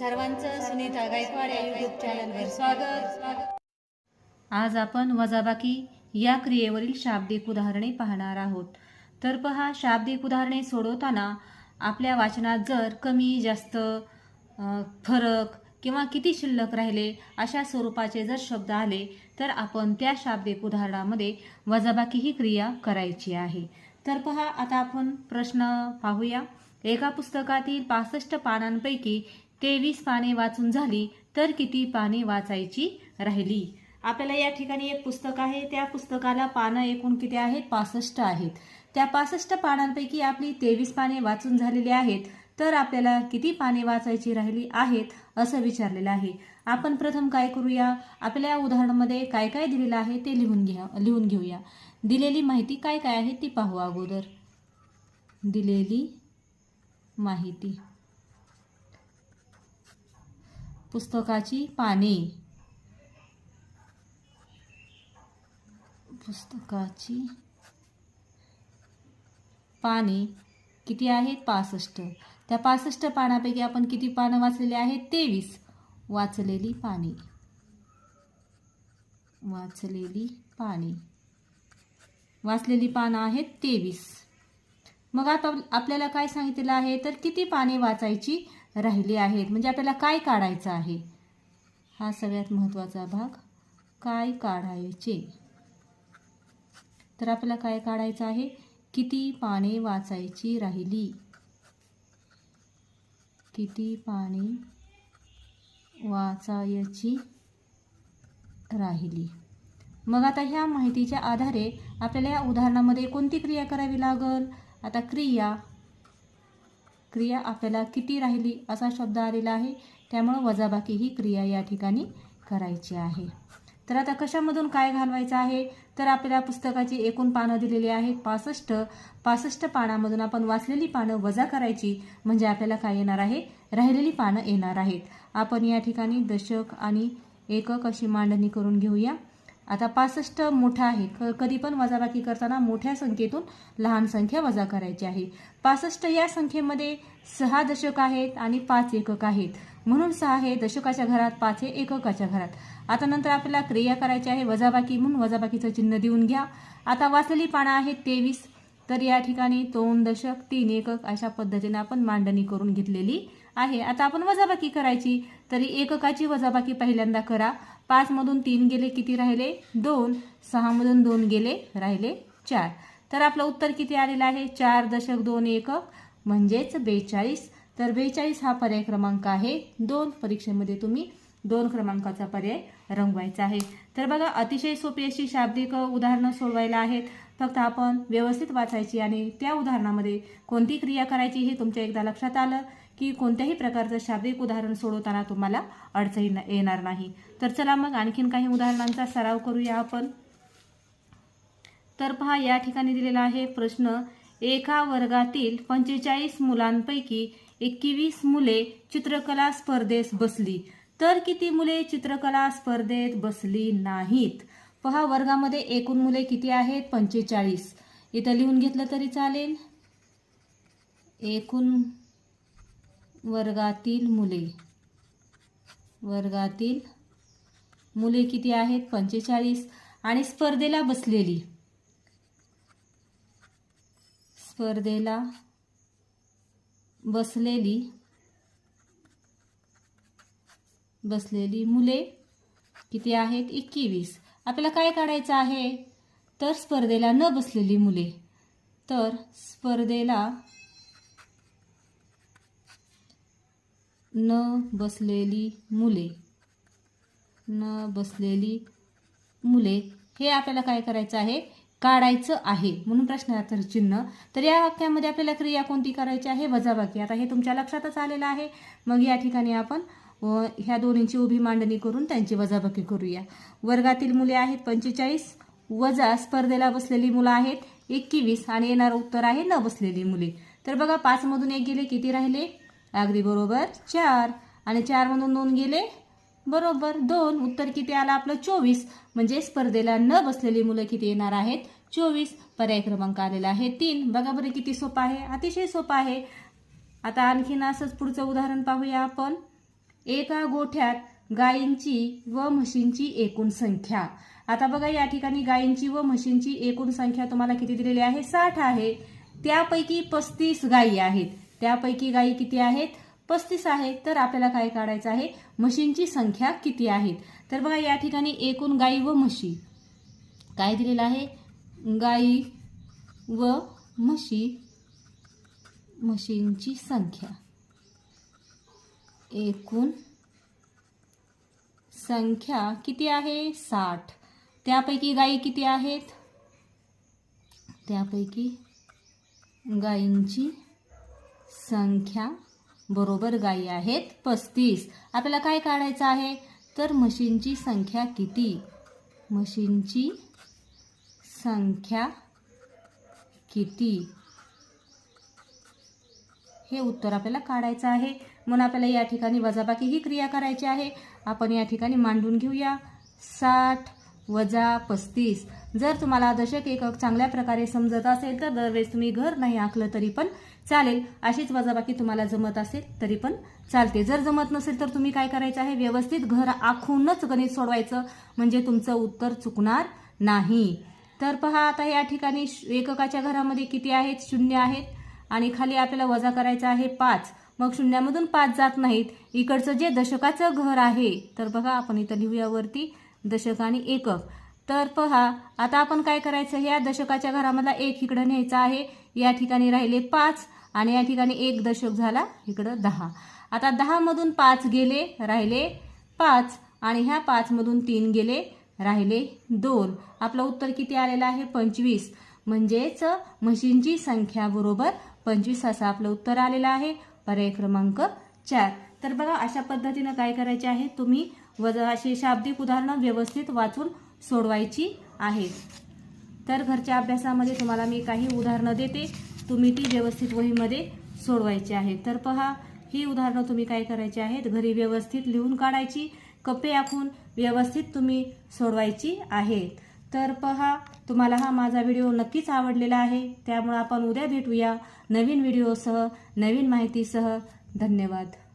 सर्वांचं सुनीता गायकवाड या युट्यूब चॅनलवर स्वागत. आज आपण वजाबाकी या क्रियेवरील शाब्दिक उदाहरणे पाहणार आहोत. तर पहा शाब्दिक उदाहरणे सोडवताना आपल्या वाचनात जर कमी जास्त फरक किंवा किती शिल्लक राहिले अशा स्वरूपाचे जर शब्द आले तर आपण त्या शाब्दिक उदाहरणामध्ये वजाबाकी ही क्रिया करायची आहे. तर पहा आता आपण प्रश्न पाहूया. एका पुस्तकातील पासष्ट पानांपैकी तेवीस पाने वाचून झाली तर किती पाने वाचायची राहिली? आपल्याला या ठिकाणी एक पुस्तक आहे. त्या पुस्तकाला पानं एकूण किती आहेत? पासष्ट आहेत. त्या पासष्ट पानांपैकी आपली तेवीस पाने वाचून झालेली आहेत तर आपल्याला किती पाने वाचायची राहिली आहेत असं विचारलेलं आहे. आपण प्रथम काय करूया? आपल्या उदाहरणामध्ये काय काय दिलेलं आहे ते लिहून घ्या लिहून घेऊया. दिलेली माहिती काय काय आहे ती पाहू अगोदर. दिलेली माहिती. पुस्तकाची पाने. पुस्तकाची पाने किती आहेत? पासष्ट. त्या पासष्ट पानापैकी आपण किती पानं वाचलेली आहेत? तेवीस. वाचलेली पाने. वाचलेली पाने. वाचलेली पानं आहेत तेवीस. मग आता आपल्याला काय सांगितलेलं आहे? तर किती पाने वाचायची? राहिली आहेत. म्हणजे आपल्याला काय काढायचं आहे? हा सगळ्यात महत्त्वाचा भाग काय काढायचे? तर आपल्याला काय काढायचं आहे? किती पाने वाचायची राहिली? किती पाने वाचायची राहिली? मग आता ह्या माहितीच्या आधारे आपल्याला या उदाहरणामध्ये कोणती क्रिया करावी लागल? आता क्रिया क्रिया आपल्याला किती राहिली असा शब्द आलेला आहे. त्यामुळं वजाबाकी ही क्रिया या ठिकाणी करायची आहे. तर आता कशामधून काय घालवायचं आहे? तर आपल्याला पुस्तकाची एकूण पानं दिलेली आहेत. पासष्ट. पासष्ट पानामधून आपण वाचलेली पानं वजा करायची म्हणजे आपल्याला काय येणार आहे? राहिलेली पानं येणार आहेत. आपण या ठिकाणी दशक आणि एकक अशी मांडणी करून घेऊया. आता पासष्ट मोठा आहे क कधी पण वजाबाकी करताना मोठ्या संख्येतून लहान संख्या वजा करायची आहे. पासष्ट या संख्येमध्ये सहा दशक आहेत आणि पाच एकक आहेत. म्हणून सहा हे दशकाच्या घरात पाच हे एककाच्या घरात. आता नंतर आपल्याला क्रिया करायची आहे. वजाबाकी म्हणून वजाबाकीचं चिन्ह देऊन घ्या. आता वाचलेली पानं आहेत तेवीस. तर या ठिकाणी दोन दशक तीन एकक अशा पद्धतीने आपण मांडणी करून घेतलेली आहे. आता आपण वजाबाकी करायची. तरी एककाची वजाबाकी पहिल्यांदा करा. पाचमधून तीन गेले किती राहिले? दोन. सहामधून दोन गेले राहिले चार. तर आपलं उत्तर किती आलेलं आहे? चार दशक दोन एकक म्हणजेच बेचाळीस. तर बेचाळीस हा पर्याय क्रमांक आहे. दोन परीक्षेमध्ये तुम्ही दोन क्रमांकाचा पर्याय रंगवायचा आहे. तर बघा अतिशय सोपी अशी शाब्दिक उदाहरणं सोडवायला आहेत. फक्त आपण व्यवस्थित वाचायची आणि त्या उदाहरणामध्ये कोणती क्रिया करायची हे तुमच्या एकदा लक्षात आलं. की कोणत्याही प्रकारचं शाब्दिक उदाहरण सोडवताना तुम्हाला अडचणी येणार नाही. तर चला मग आणखीन काही उदाहरणांचा सराव करूया आपण. तर पहा या ठिकाणी दिलेला आहे प्रश्न. एका वर्गातील पंचेचाळीस मुलांपैकी एकवीस मुले चित्रकला स्पर्धेस बसली. तर किती मुले चित्रकला स्पर्धेत बसली नाहीत? पहा वर्गामध्ये एकूण मुले किती आहेत? पंचेचाळीस. इथं लिहून घेतलं तरी चालेल. एकूण वर्गातील मुले. वर्गातील मुले किती आहेत? पंचेचाळीस. आणि स्पर्धेला बसलेली. स्पर्धेला बसलेली. बसलेली मुले किती आहेत? एकवीस. आपल्याला काय काढायचं आहे? तर स्पर्धेला न बसलेली मुले. तर स्पर्धेला न बसलेली मुले. न बसलेली मुले. हे आपल्याला काय करायचं आहे? काढायचं आहे. म्हणून प्रश्नार्थक चिन्ह. तर या वाक्यामध्ये आपल्याला क्रिया कोणती करायची आहे? वजाबाकी. आता हे तुमच्या लक्षातच आलेलं आहे. मग या ठिकाणी आपण व ह्या दोन्हींची उभी मांडणी करून त्यांची वजाबाकी करूया. वर्गातील मुले आहेत पंचेचाळीस. वजा स्पर्धेला बसलेली मुलं आहेत एकवीस. आणि येणारं उत्तर आहे न बसलेली मुले. तर बघा पाचमधून एक गेले किती राहिले? अगदी बरोबर. चार. आणि चारमधून दोन गेले? बरोबर. दोन. उत्तर किती आलं आपलं? चोवीस. म्हणजे स्पर्धेला न बसलेली मुलं किती येणार आहेत? चोवीस. पर्याय क्रमांक आलेला आहे. तीन. बघा बरं किती सोपं आहे. अतिशय सोपं आहे. आता आणखीन असंच पुढचं उदाहरण पाहूया आपण. एका गोठ्यात गायींची व म्हशींची एकूण संख्या. आता बघा या ठिकाणी गायींची व म्हशींची एकूण संख्या तुम्हाला किती दिलेली आहे? साठ आहे. त्यापैकी पस्तीस गायी आहेत. त्यापैकी गायी किती आहेत? पस्तीस आहेत. तर आपल्याला काय काढायचं आहे? म्हशींची संख्या किती आहेत? तर बघा या ठिकाणी एकूण गायी व म्हशी. काय दिलेलं आहे? गायी व म्हशी. म्हशींची संख्या. एकूण संख्या किती आहे? साठ. त्यापैकी गायी किती आहेत? त्यापैकी गायींची संख्या बरोबर गायी आहेत पस्तीस. आपल्याला काय काढायचं आहे? तर म्हशींची संख्या किती? म्हशींची संख्या किती? हे उत्तर आपल्याला काढायचं आहे. म्हणून आपल्याला या ठिकाणी वजाबाकी ही क्रिया करायची आहे. आपण या ठिकाणी मांडून घेऊया. साठ वजा पस्तीस. जर तुम्हाला दशक एकक चांगल्या प्रकारे समजत असेल तर दरवेळेस तुम्ही घर नाही आखलं तरी पण चालेल. अशीच वजाबाकी तुम्हाला जमत असेल तरी पण चालते. जर जमत नसेल तर तुम्ही काय करायचं आहे? व्यवस्थित घर आखूनच गणित सोडवायचं. म्हणजे तुमचं उत्तर चुकणार नाही. तर पहा आता या ठिकाणी श- एककाच्या घरामध्ये किती आहेत? शून्य आहेत. आणि खाली आपल्याला वजा करायचं आहे पाच. मग शून्यामधून पाच जात नाहीत. इकडचं जे दशकाचं घर आहे तर बघा आपण इथं लिहूया वरती. दशक आणि एकक. तर पहा आता आपण काय करायचं? या दशकाच्या घरामधला एक इकडं न्यायचा आहे. या ठिकाणी राहिले पाच आणि या ठिकाणी एक दशक झाला इकडं दहा. आता दहामधून पाच गेले राहिले पाच आणि ह्या पाचमधून तीन गेले राहिले दोन. आपलं उत्तर किती आलेलं आहे? पंचवीस. म्हणजेच म्हशींची संख्या बरोबर पंचवीस असं आपलं उत्तर आलेलं आहे. पर्याय क्रमांक चार. तर बघा अशा पद्धतीनं काय करायचे आहे? तुम्ही व अशी शाब्दिक उदाहरणं व्यवस्थित वाचून सोडवायची आहेत. तर घरच्या अभ्यासामध्ये तुम्हाला मी काही उदाहरणं देते. तुम्ही ती व्यवस्थित वहीमध्ये सोडवायची आहेत. तर पहा ही उदाहरणं तुम्ही काय करायची आहेत? घरी व्यवस्थित लिहून काढायची. कप्पे आखून व्यवस्थित तुम्ही सोडवायची आहेत. तर पहा तुम्हाला हा माझा व्हिडिओ नक्कीच आवडलेला आहे. त्यामुळे आपण उद्या भेटूया नवीन व्हिडिओसह नवीन माहितीसह. धन्यवाद.